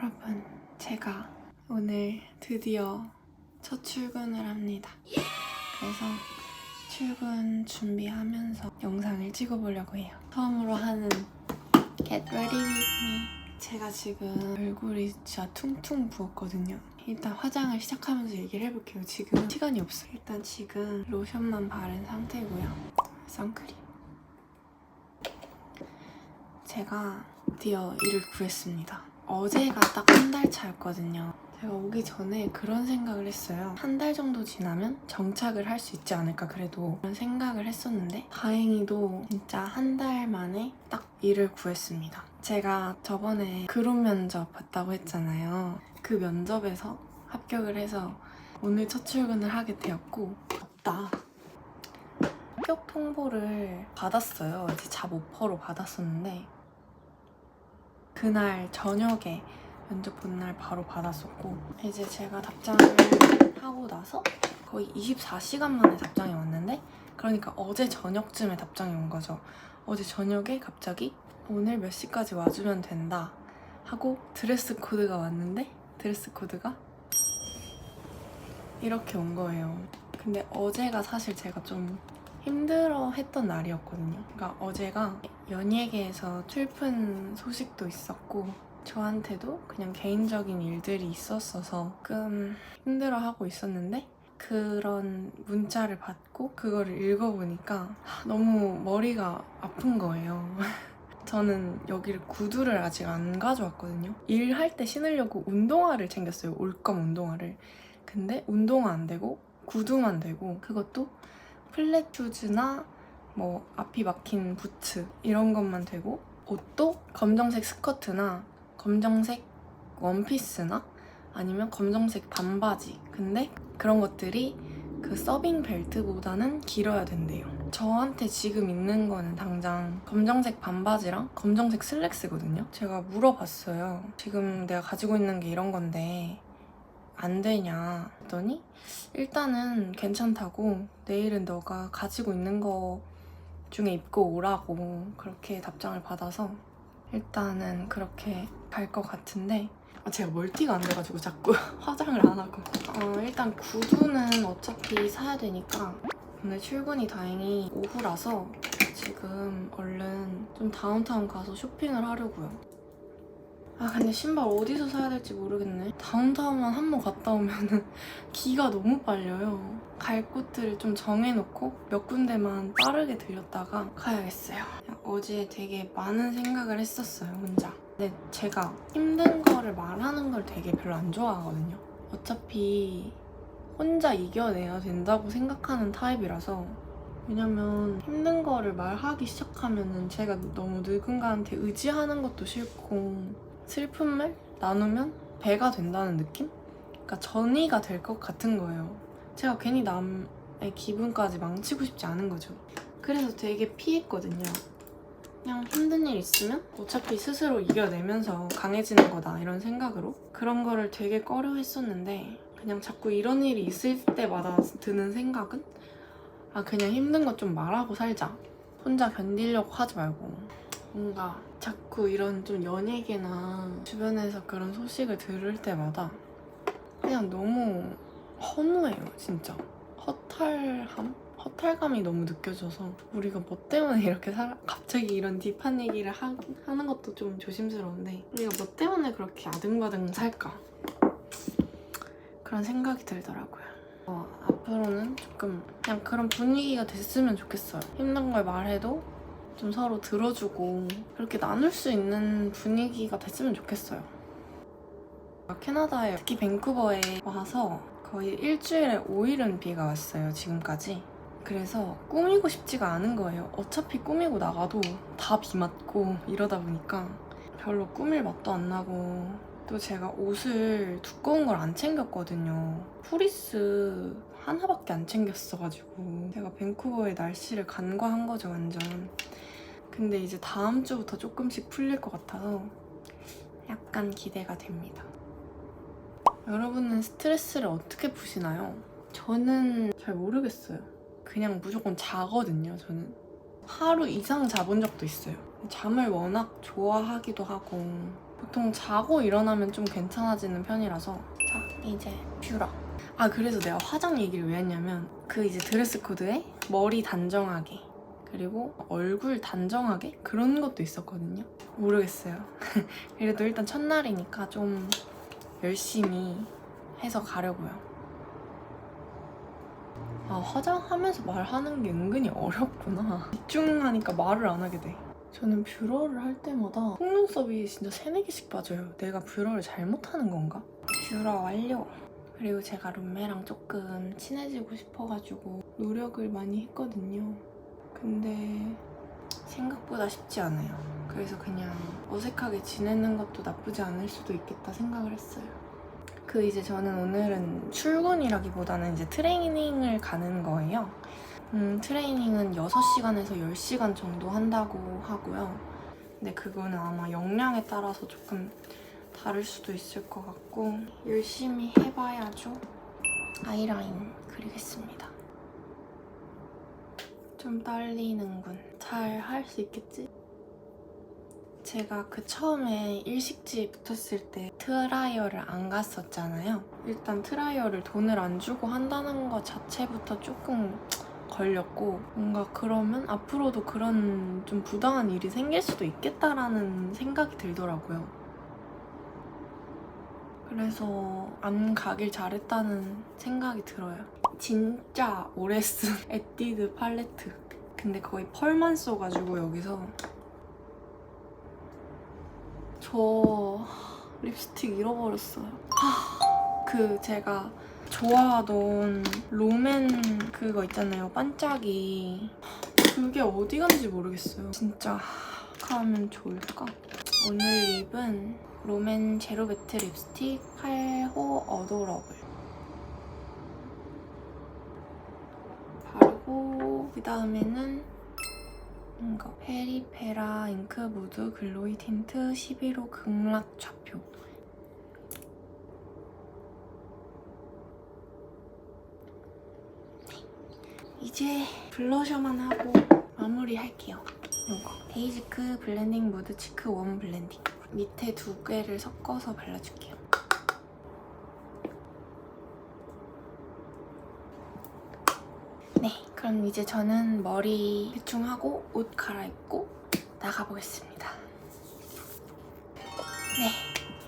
여러분, 제가 오늘 드디어 첫 출근을 합니다. 그래서 출근 준비하면서 영상을 찍어보려고 해요. 처음으로 하는 Get Ready With Me. 제가 지금 얼굴이 진짜 퉁퉁 부었거든요. 일단 화장을 시작하면서 얘기를 해볼게요. 지금 시간이 없어요. 일단 지금 로션만 바른 상태고요. 선크림. 제가 드디어 일을 구했습니다. 어제가 딱 한 달 차였거든요. 제가 오기 전에 그런 생각을 했어요. 한 달 정도 지나면 정착을 할 수 있지 않을까 그래도 그런 생각을 했었는데 다행히도 진짜 한 달 만에 딱 일을 구했습니다. 제가 저번에 그룹 면접 봤다고 했잖아요. 그 면접에서 합격을 해서 오늘 첫 출근을 하게 되었고 없다. 합격 통보를 받았어요. 이제 잡 오퍼로 받았었는데 그날 저녁에 면접 본 날 바로 받았었고 이제 제가 답장을 하고 나서 거의 24시간 만에 답장이 왔는데 그러니까 어제 저녁쯤에 답장이 온 거죠. 어제 저녁에 갑자기 오늘 몇 시까지 와주면 된다 하고 드레스 코드가 왔는데 드레스 코드가 이렇게 온 거예요. 근데 어제가 사실 제가 좀 힘들어 했던 날이었거든요. 그러니까 어제가 연예계에서 슬픈 소식도 있었고 저한테도 그냥 개인적인 일들이 있었어서 조금 힘들어하고 있었는데 그런 문자를 받고 그거를 읽어보니까 너무 머리가 아픈 거예요. 저는 여기를 구두를 아직 안 가져왔거든요. 일할 때 신으려고 운동화를 챙겼어요. 올검 운동화를. 근데 운동화 안 되고 구두만 되고 그것도 플랫 슈즈나 뭐 앞이 막힌 부츠 이런 것만 되고 옷도 검정색 스커트나 검정색 원피스나 아니면 검정색 반바지. 근데 그런 것들이 그 서빙 벨트보다는 길어야 된대요. 저한테 지금 있는 거는 당장 검정색 반바지랑 검정색 슬랙스거든요. 제가 물어봤어요. 지금 내가 가지고 있는 게 이런 건데 안 되냐 했더니 일단은 괜찮다고 내일은 너가 가지고 있는 거 중에 입고 오라고 그렇게 답장을 받아서 일단은 그렇게 갈 것 같은데. 아, 제가 멀티가 안 돼가지고 자꾸 화장을 안 하고. 어, 일단 구두는 어차피 사야 되니까 오늘 출근이 다행히 오후라서 지금 얼른 좀 다운타운 가서 쇼핑을 하려고요 아 근데 신발 어디서 사야 될지 모르겠네. 다운타운만 한 번 갔다 오면은 기가 너무 빨려요. 갈 곳들을 좀 정해놓고 몇 군데만 빠르게 들렸다가 가야겠어요. 어제 되게 많은 생각을 했었어요 혼자. 근데 제가 힘든 거를 말하는 걸 되게 별로 안 좋아하거든요. 어차피 혼자 이겨내야 된다고 생각하는 타입이라서 왜냐면 힘든 거를 말하기 시작하면은 제가 너무 누군가한테 의지하는 것도 싫고 슬픔을 나누면 배가 된다는 느낌? 그러니까 전이가 될 것 같은 거예요. 제가 괜히 남의 기분까지 망치고 싶지 않은 거죠. 그래서 되게 피했거든요. 그냥 힘든 일 있으면 어차피 스스로 이겨내면서 강해지는 거다 이런 생각으로 그런 거를 되게 꺼려 했었는데 그냥 자꾸 이런 일이 있을 때마다 드는 생각은 아 그냥 힘든 거좀 말하고 살자 혼자 견디려고 하지 말고 뭔가 자꾸 이런 좀 연예계나 주변에서 그런 소식을 들을 때마다 그냥 너무 허무해요, 진짜. 허탈함? 허탈감이 너무 느껴져서 우리가 뭐 때문에 이렇게 살아 갑자기 이런 딥한 얘기를 하, 하는 것도 좀 조심스러운데 우리가 뭐 때문에 그렇게 아등바등 살까 그런 생각이 들더라고요. 어, 앞으로는 조금 그냥 그런 분위기가 됐으면 좋겠어요. 힘든 걸 말해도 좀 서로 들어주고 그렇게 나눌 수 있는 분위기가 됐으면 좋겠어요. 캐나다에 특히 밴쿠버에 와서 거의 일주일에 5일은 비가 왔어요, 지금까지. 그래서 꾸미고 싶지가 않은 거예요. 어차피 꾸미고 나가도 다 비 맞고 이러다 보니까 별로 꾸밀 맛도 안 나고 또 제가 옷을 두꺼운 걸 안 챙겼거든요. 프리스 하나밖에 안 챙겼어가지고 제가 밴쿠버의 날씨를 간과한 거죠, 완전. 근데 이제 다음 주부터 조금씩 풀릴 것 같아서 약간 기대가 됩니다. 여러분은 스트레스를 어떻게 푸시나요? 저는 잘 모르겠어요. 그냥 무조건 자거든요, 저는. 하루 이상 자본 적도 있어요. 잠을 워낙 좋아하기도 하고 보통 자고 일어나면 좀 괜찮아지는 편이라서 자 이제 뷰러 아 그래서 내가 화장 얘기를 왜 했냐면 그 이제 드레스 코드에 머리 단정하게 그리고 얼굴 단정하게 그런 것도 있었거든요. 모르겠어요. 그래도 일단 첫날이니까 좀 열심히 해서 가려고요. 아 화장하면서 말하는 게 은근히 어렵구나. 집중하니까 말을 안 하게 돼. 저는 뷰러를 할 때마다 속눈썹이 진짜 세네 개씩 빠져요. 내가 뷰러를 잘못하는 건가? 뷰러 완료 그리고 제가 룸메랑 조금 친해지고 싶어가지고 노력을 많이 했거든요 근데 생각보다 쉽지 않아요 그래서 그냥 어색하게 지내는 것도 나쁘지 않을 수도 있겠다 생각을 했어요 그 이제 저는 오늘은 출근이라기보다는 이제 트레이닝을 가는 거예요. 음, 트레이닝은 6시간에서 10시간 정도 한다고 하고요. 근데 그거는 아마 역량에 따라서 조금 다를 수도 있을 것 같고 열심히 해봐야죠. 아이라인 그리겠습니다. 좀 떨리는군. 잘 할 수 있겠지? 제가 그 처음에 일식집 붙었을 때 트라이얼을 안 갔었잖아요. 일단 트라이얼을 돈을 안 주고 한다는 것 자체부터 조금 걸렸고 뭔가 그러면 앞으로도 그런 좀 부당한 일이 생길 수도 있겠다라는 생각이 들더라고요. 그래서 안 가길 잘했다는 생각이 들어요. 진짜 오래 쓴 에뛰드 팔레트. 근데 거의 펄만 써가지고 여기서 저 립스틱 잃어버렸어요. 하, 그 제가 좋아하던 롬앤 그거 있잖아요. 반짝이. 그게 어디 갔는지 모르겠어요. 진짜 하면 좋을까? 오늘 립은 롬앤 제로베트 립스틱 8호 어도러블. 바르고 그 다음에는 이거 페리페라 잉크 무드 글로이 틴트 11호 극락 좌표 네. 이제 블러셔만 하고 마무리할게요 이거 데이지크 블렌딩 무드 치크 원 블렌딩 밑에 두 개를 섞어서 발라줄게요 네, 그럼 이제 저는 머리 대충 하고 옷 갈아입고 나가보겠습니다. 네,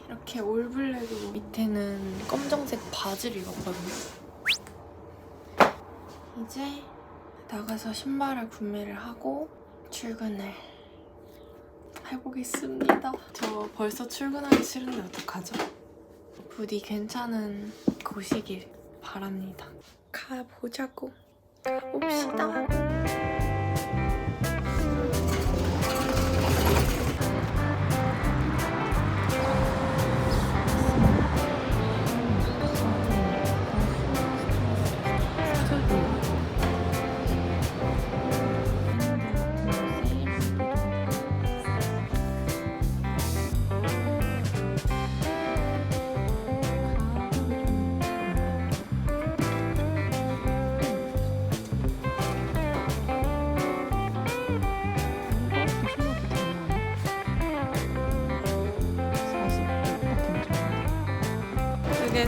이렇게 올블랙으로 밑에는 검정색 바지를 입었거든요. 이제 나가서 신발을 구매를 하고 출근을 해보겠습니다. 저 벌써 출근하기 싫은데 어떡하죠? 부디 괜찮은 곳이길 바랍니다. 가보자고. 봅시다.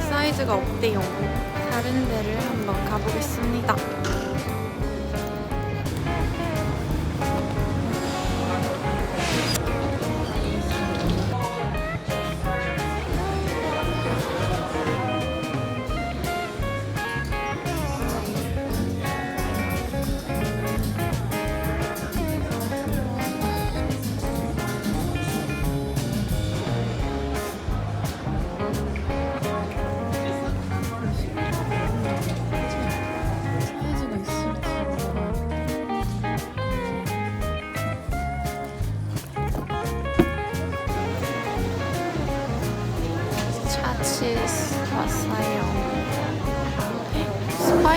사이즈가 없대요. 다른 데를 한번 가보겠습니다.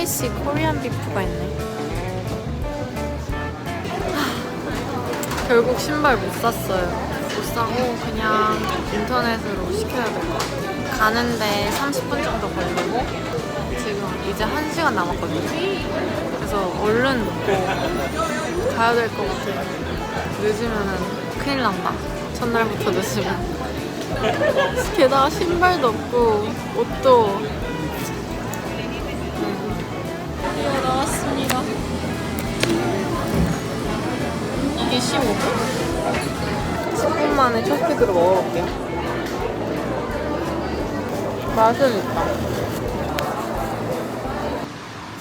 스파이시 코리안 비프가 있네. 하, 결국 신발 못 샀어요. 못 사고 그냥 인터넷으로 시켜야 될 것 같아요. 가는데 30분 정도 걸리고 지금 이제 한 시간 남았거든요. 그래서 얼른 먹고 가야 될 것 같아요. 늦으면은 큰일 난다. 첫날부터 늦으면. 게다가 신발도 없고 옷도 이게 15분? 10분 만에 초스피드로 먹어볼게요. 맛은 있다.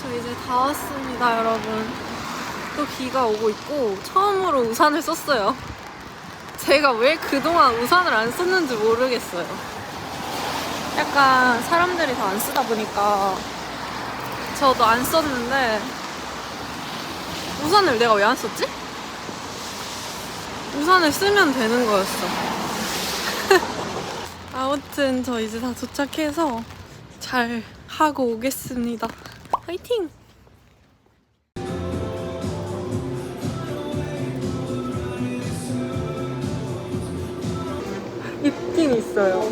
저 이제 다 왔습니다, 여러분. 또 비가 오고 있고 처음으로 우산을 썼어요. 제가 왜 그동안 우산을 안 썼는지 모르겠어요. 약간 사람들이 다 안 쓰다 보니까 저도 안 썼는데 우산을 내가 왜 안 썼지? 우산을 쓰면 되는 거였어. 아무튼 저 이제 다 도착해서 잘 하고 오겠습니다. 화이팅! 있긴 있어요.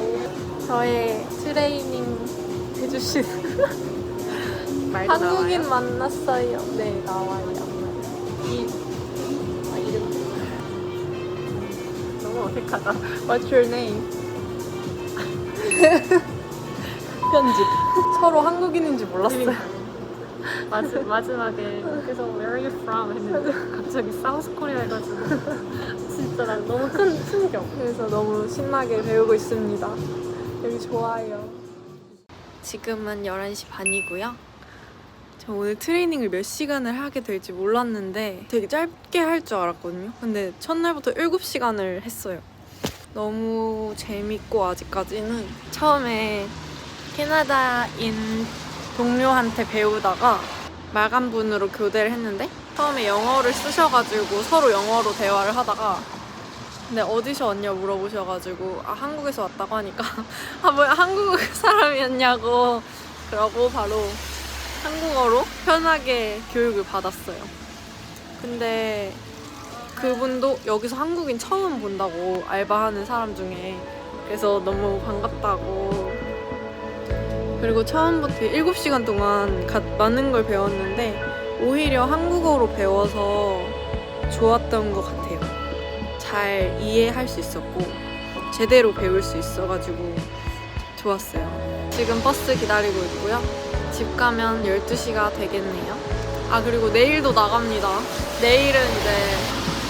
저의 트레이닝 해주시는 한국인 만났어요. 네, 나와요. 너무 어색하다. What's your name? 편집. 서로 한국인인지 몰랐어요. 마지, 마지막에 그래서 Where are you from? 했는데 갑자기 사우스 코리아 해가지고 진짜 난 너무 큰 충격 그래서 너무 신나게 배우고 있습니다. 여기 좋아요. 지금은 11시 반이고요. 저 오늘 트레이닝을 몇 시간을 하게 될지 몰랐는데 되게 짧게 할 줄 알았거든요. 근데 첫날부터 7시간을 했어요. 너무 재밌고 아직까지는 처음에 캐나다인 동료한테 배우다가 말간분으로 교대를 했는데 처음에 영어를 쓰셔가지고 서로 영어로 대화를 하다가 근데 어디서 왔냐 물어보셔가지고 아 한국에서 왔다고 하니까 아 뭐야 한국 사람이었냐고 그러고 바로 한국어로 편하게 교육을 받았어요. 근데 그분도 여기서 한국인 처음 본다고 알바하는 사람 중에 그래서 너무 반갑다고 그리고 처음부터 7시간 동안 가- 많은 걸 배웠는데 오히려 한국어로 배워서 좋았던 것 같아요. 잘 이해할 수 있었고 제대로 배울 수 있어가지고 좋았어요. 지금 버스 기다리고 있고요. 집 가면 12시가 되겠네요. 아 그리고 내일도 나갑니다. 내일은 이제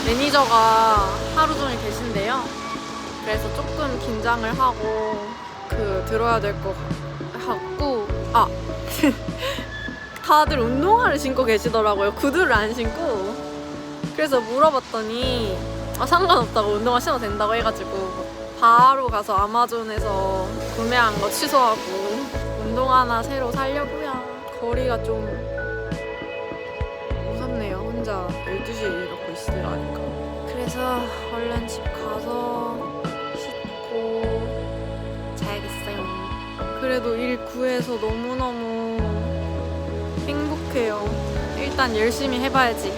매니저가 하루 종일 계신데요. 그래서 조금 긴장을 하고 그 들어야 될 것 같고 아 다들 운동화를 신고 계시더라고요. 구두를 안 신고 그래서 물어봤더니 아, 상관없다고 운동화 신어도 된다고 해가지고 바로 가서 아마존에서 구매한 거 취소하고 운동화 하나 새로 사려고요. 거리가 좀 무섭네요. 혼자 12시에 이렇게 있으라니까. 그래서 얼른 집 가서 씻고 자야겠어요. 그래도 일 구해서 너무너무 행복해요. 일단 열심히 해봐야지.